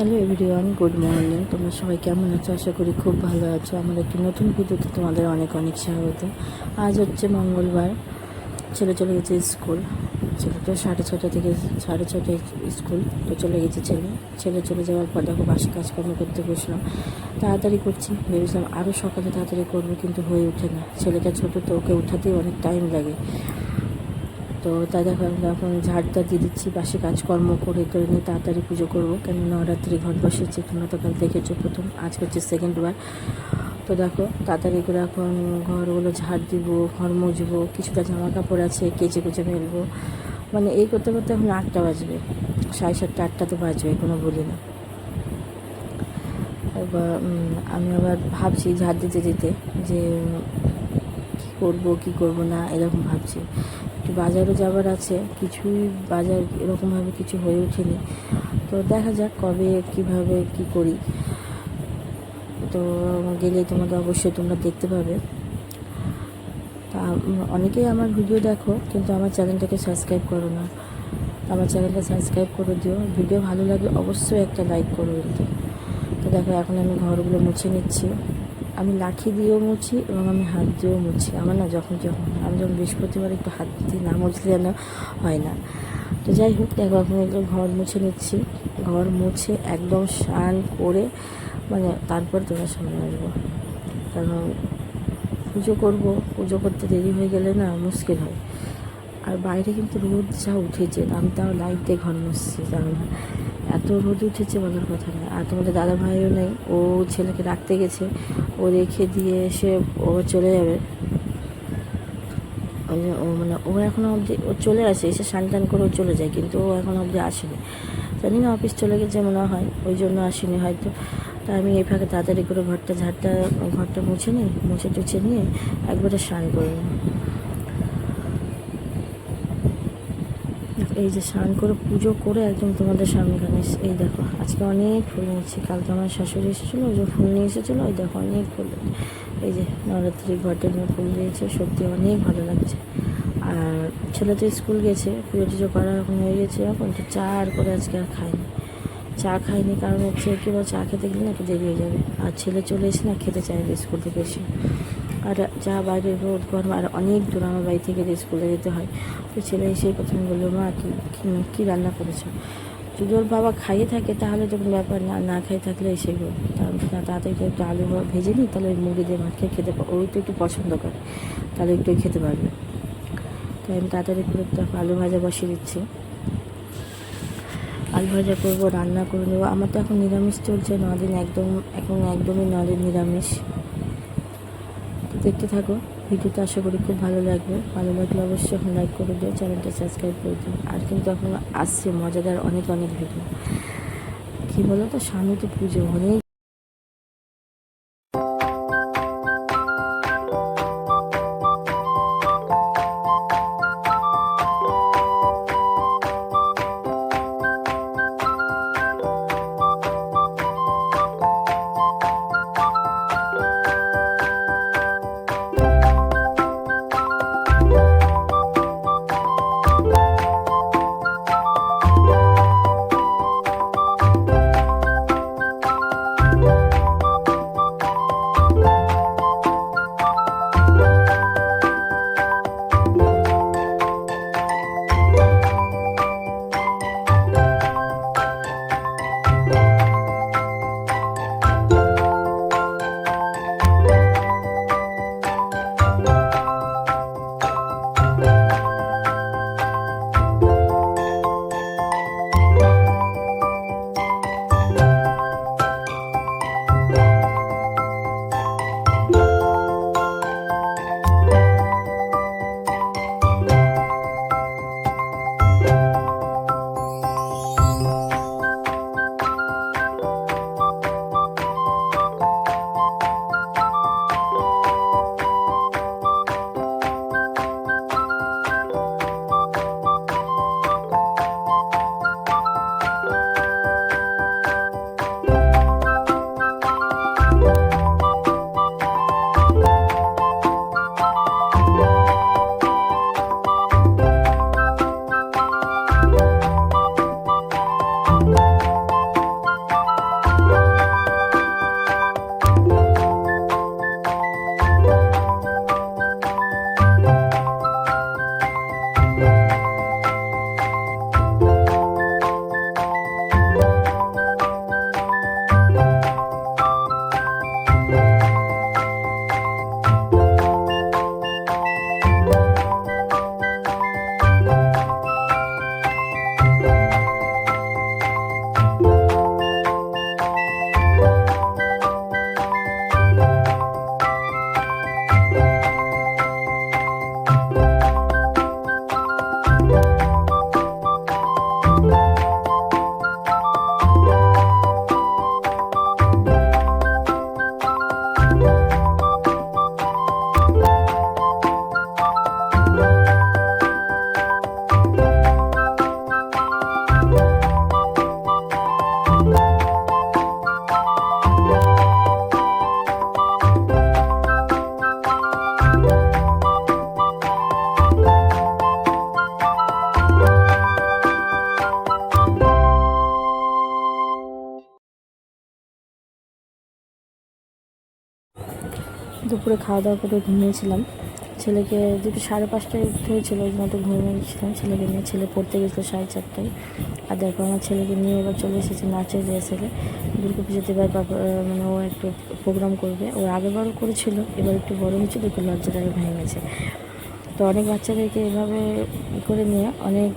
Hello everyone, good morning. তোমরা সবাই কেমন আছো? আশা করি খুব ভালো আছো। আমার একটি নতুন ভিডিওতে তোমাদের অনেক অনেক স্বাগত। আজ হচ্ছে মঙ্গলবার। ছেলে চলে গেছে স্কুল। ছেলে তো সাড়ে ছটা থেকে, সাড়ে ছটায় স্কুল। তো চলে গেছে ছেলে। ছেলে চলে যাওয়ার পর দেখো বাসে কাজকর্ম করতে বসলাম তাড়াতাড়ি করছি। ভেবেছিলাম আরও সকালে তাড়াতাড়ি করব, কিন্তু হয়ে ওঠে না। ছেলেটা ছোটো, তো ওকে উঠাতেই অনেক টাইম লাগে। তো আমি এখন ঝাড়টা দিয়ে দিচ্ছি বাসে কাজকর্ম করে করে নিয়ে তাড়াতাড়ি পুজো করব। কেন নবরাত্রি ঘর বসেছে, তোমরা তো কাল দেখেছ প্রথম আজ হচ্ছে সেকেন্ড বার। তো দেখো, তাড়াতাড়ি করে এখন ঘরগুলো ঝাড় দিব, ঘর মুছবো, কিছুটা জামা কাপড় আছে, কেচে কুচে মেলবো মানে এই করতে করতে এখন আটটা বাজবে, সাড়ে সাতটা, আটটা তো বাজবে, কোনো বলি না। এবার আমি আবার ভাবছি ঝাড় দিতে দিতে যে করব, কী করব না, এরকম ভাবছি। একটু বাজারও যাবার আছে, কিছুই বাজার এরকমভাবে কিছু হয়ে ওঠেনি। তো দেখা যাক কবে, কীভাবে, কি করি। তো গেলে তোমাদের অবশ্যই তোমরা দেখতে পাবে। তা অনেকেই আমার ভিডিও দেখো, কিন্তু আমার চ্যানেলটাকে সাবস্ক্রাইব করো না। আমার চ্যানেলটা সাবস্ক্রাইব করে দিও। ভিডিও ভালো লাগলে অবশ্যই একটা লাইক করো কিন্তু তো দেখো, এখন আমি ঘরগুলো মুছে নিচ্ছি। আমি লাঠি দিয়েও মুছি এবং আমি হাত দিয়েও মুছি। আমার না যখন যখন আমি যখন বৃহস্পতিবার একটু হাত দিয়ে না মুছলে যেন হয় না। তো যাই হোক, দেখো, এখন একদম ঘর মুছে নিচ্ছি। ঘর মুছে একদম স্নান করে মানে তারপর তোমার সামনে আসব। কারণ পুজো করব, পুজো করতে দেরি হয়ে গেলে না মুশকিল হয়। আর বাইরে কিন্তু রোদ যা উঠেছে, আমি তাও লাইট ঘর মুছছি, জানো না। এত রোদ উঠেছে বলার কথা না আর তোমাদের দাদা ভাইও নেই, ও ছেলেকে রাখতে গেছে, ও রেখে দিয়ে এসে ও চলে যাবে। ও মানে ও এখনও অবধি, ও চলে আসে, এসে টান করে ও চলে যায়, কিন্তু ও এখনও অবধি আসেনি। জানি না অফিস চলে গেছে মনে হয়, ওই জন্য আসেনি হয়তো। তা আমি এই ফাঁকে তাড়াতাড়ি করে ঘরটা, ঝাড়টা, ঘরটা মুছে নিই, মুছে টুছে নিয়ে একবারে স্নান করে নিই। এই যে স্নান করে পুজো করে একদম তোমাদের সামনে এসে- এই দেখো, আজকে অনেক ফুল নিয়েছি কালকে আমার শাশুড়ি এসেছিল, ওই যে ফুল নিয়ে এসেছিল, ওই দেখো অনেক ফুল এই যে নবরাত্রি ঘটে নিয়ে ফুল দিয়েছে, সত্যি অনেক ভালো লাগছে। আর ছেলে তো স্কুল গেছে, পুজো টুজো করা এখন হয়ে গেছে, এখন তো চা আর করে আজকে আর খাইনি চা খাইনি কারণ হচ্ছে কি বল চা খেতে গেলে না একটু দেরি হয়ে যাবে। আর ছেলে চলে এসে না খেতে চাইবে স্কুল থেকে এসে। আর যা বাইরে রোদ, গরম আর অনেক দূর আমার বাড়ি থেকে যে স্কুলে যেতে হয়, তো ছেলে এসে প্রথমে বলল, মা, কী, কি- রান্না করেছ? যদি ওর বাবা খাইয়ে থাকে তাহলে তো কোনো ব্যাপার না না খাইয়ে থাকলে এসে গো তাড়াতাড়ি করে একটু আলু ভেজে নিই, তাহলে ওই মুড়ি দিয়ে ভাত খেয়ে খেতে ওই তো একটু পছন্দ করে, তাহলে একটু খেতে পারবে। তাই আমি তাড়াতাড়ি করে আলু ভাজা বসিয়ে দিচ্ছি। আলু ভাজা করব, রান্না করে নেব। আমার তো এখন নিরামিষ চলছে, নদিন একদম, এখন একদমই নদিন নিরামিষ। তো দেখতে থাকো। ভিডিওটা আশা করি খুব ভালো লাগবে। ভালো লাগলে অবশ্যই এখন লাইক করে দিও চ্যানেলটা সাবস্ক্রাইব করে দিও। আর কিন্তু এখন আসছে মজাদার অনেক অনেক ভিডিও কী বলো তো সামনে তো পুজো, অনেক দুপুরে খাওয়া দাওয়া করে ঘুমিয়েছিলাম। ছেলেকে দুটো সাড়ে পাঁচটায় উঠতে হয়েছিল, ওই মতো ঘুমিয়ে গেছিলাম ছেলেকে নিয়ে, ছেলে পড়তে গেছিল সাড়ে চারটায়। আর দেখো, আমার ছেলেকে নিয়ে এবার চলে এসেছে নাচের রিহার্সেলে। দুর্গা পুজোতে এবার মানে ও একটু প্রোগ্রাম করবে। ও আগেবারও করেছিল, এবার একটু বড় হয়েছিল একটু লজ্জাটাকে ভেঙে গেছে। তো অনেক বাচ্চাদেরকে এভাবে করে নিয়ে অনেক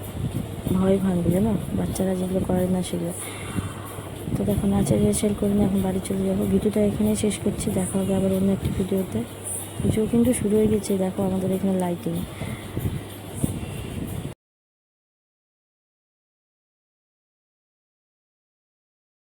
ভয় ভাঙবে, জানো? বাচ্চারা যেগুলো করে না সেগুলো। দেখো নাচের রিহার্সেল করে নিয়ে এখন বাড়ি চলে যাব। ভিডিওটা এখানেই শেষ করছি, দেখা হবে আবার অন্য একটি ভিডিওতে। পুজো কিন্তু শুরু হয়ে গেছে, দেখো আমাদের এখানে লাইটিং